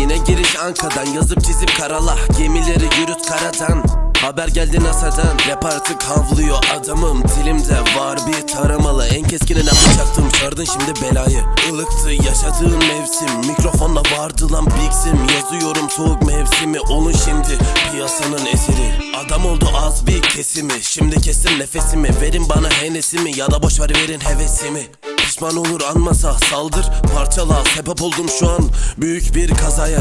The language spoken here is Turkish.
Yine giriş Ankara'dan yazıp çizip karala. Gemileri yürüt karadan Haber geldi NASA'dan. Rap artık havlıyor adamım. Dilimde var bir taramalı. En keskinine bıçaktım çardın şimdi belayı. Ilıktı yaşadığım mevsim. Mikrofonla vardı lan Bigsim Yazıyorum soğuk mevsimi. Olun şimdi piyasanın esiri. Adam oldu az bir kesimi. Şimdi kesin nefesimi. Verin bana henesimi. Ya da boş ver verin hevesimi Pişman olur anmasa saldır parçala. Sebep oldum şu an büyük bir kazaya